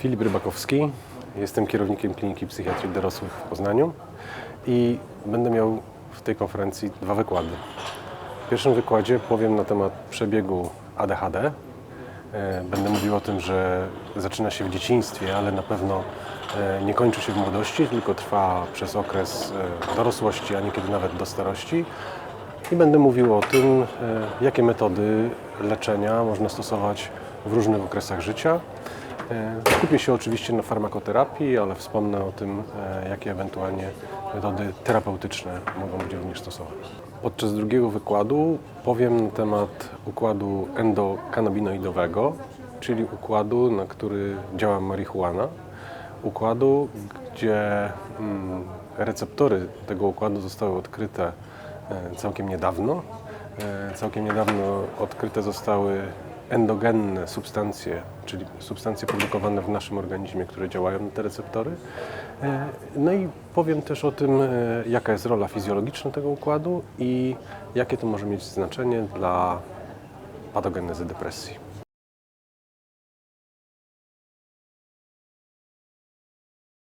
Filip Rybakowski, jestem kierownikiem Kliniki Psychiatrii Dorosłych w Poznaniu i będę miał w tej konferencji dwa wykłady. W pierwszym wykładzie powiem na temat przebiegu ADHD. E, Będę mówił o tym, że zaczyna się w dzieciństwie, ale na pewno e, nie kończy się w młodości, tylko trwa przez okres e, dorosłości, a niekiedy nawet do starości. I będę mówił o tym, jakie metody leczenia można stosować w różnych okresach życia. E, Skupię się oczywiście na farmakoterapii, ale wspomnę o tym, e, jakie ewentualnie metody terapeutyczne mogą być również stosowane. Podczas drugiego wykładu powiem na temat układu endokannabinoidowego, czyli układu, na który działa marihuana. Układu, gdzie mm, receptory tego układu zostały odkryte e, całkiem niedawno. Całkiem niedawno odkryte zostały endogenne substancje, czyli substancje produkowane w naszym organizmie, które działają na te receptory. E, No i powiem też o tym, e, jaka jest rola fizjologiczna tego układu i jakie to może mieć znaczenie dla patogenezy depresji.